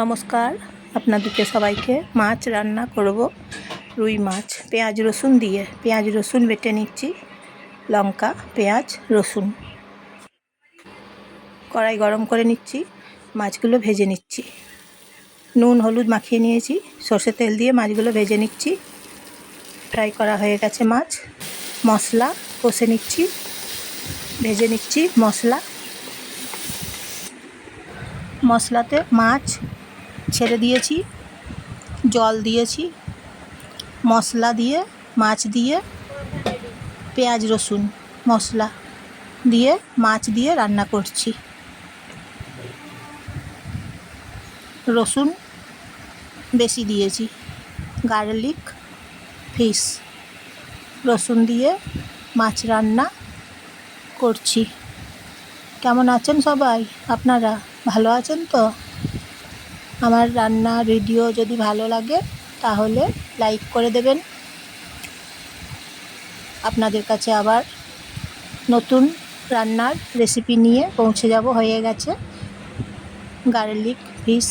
নমস্কার। আপনাদেরকে সবাইকে মাছ রান্না করব। রুই মাছ, পেঁয়াজ রসুন দিয়ে। পেঁয়াজ রসুন বেটে নিচ্ছি। লঙ্কা, পেঁয়াজ, রসুন। কড়াই গরম করে নিচ্ছি। মাছগুলো ভেজে নিচ্ছি। নুন, হলুদ মাখিয়ে নিয়েছি। সর্ষে তেল দিয়ে মাছগুলো ভেজে নিচ্ছি। ফ্রাই করা হয়ে গেছে মাছ। মশলা কষে নিচ্ছি। ভেজে নিচ্ছি মশলা। মশলাতে মাছ ছেড়ে দিয়েছি। জল দিয়েছি, মশলা দিয়ে, মাছ দিয়ে, পেঁয়াজ, রসুন মশলা দিয়ে, মাছ দিয়ে রান্না করছি। রসুন বেশি দিয়েছি, গার্লিক, ফিশ রসুন দিয়ে মাছ রান্না করছি। কেমন আছেন সবাই? আপনারা ভালো আছেন তো? আমার রান্না ভিডিও যদি ভালো লাগে, তাহলে লাইক করে দেবেন। আপনাদের কাছে আবার নতুন রান্নার রেসিপি নিয়ে পৌঁছে যাব, হয়ে গেছে। Garlic fish